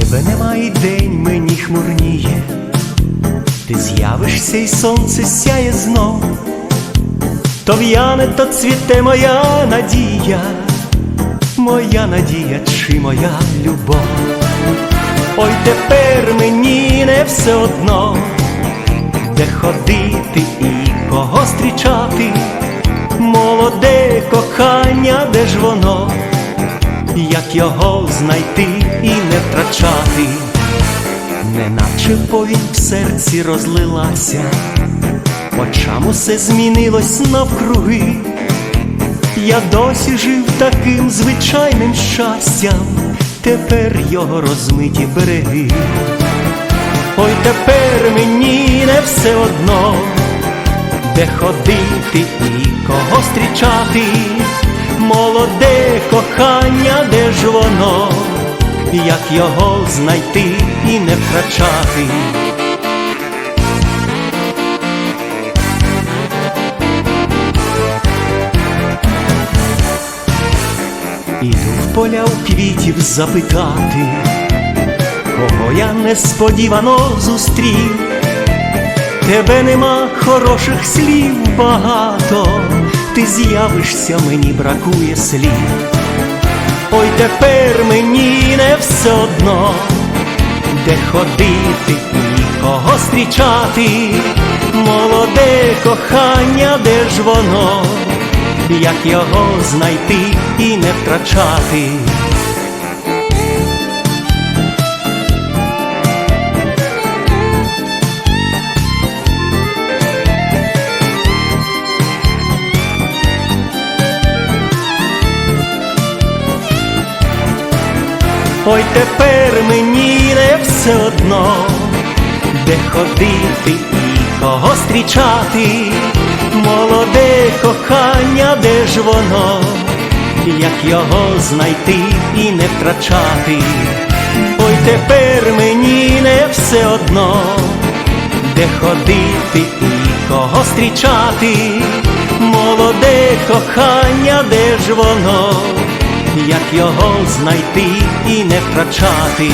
тебе немає день мені хмурніє, ти з'явишся і сонце сяє знов, то в'яне, то цвіте моя надія, моя надія чи моя любов. Ой, тепер мені не все одно, де ходити і кого зустрічати, молоде кохання, де ж воно, як його знайти і не втрачати, неначе повінь в серці розлилася, очам усе змінилось навкруги. Я досі жив таким звичайним щастям, тепер його розмиті береги. Ой, тепер мені не все одно, де ходити і кого зустрічати, молоде кохання, де ж воно, як його знайти і не втрачати. Іду в поля у квітів запитати, кого я несподівано зустрів, тебе нема хороших слів багато, ти з'явишся, мені бракує слів. Ой, тепер мені не все одно, де ходити кого зустрічати, молоде кохання, де ж воно, як його знайти і не втрачати. Ой, тепер мені не все одно, де ходити і кого зустрічати, молоде кохання, де ж воно, як його знайти і не втрачати. Ой, тепер мені не все одно, де ходити і кого зустрічати, молоде кохання, де ж воно, як його знайти і не втрачати.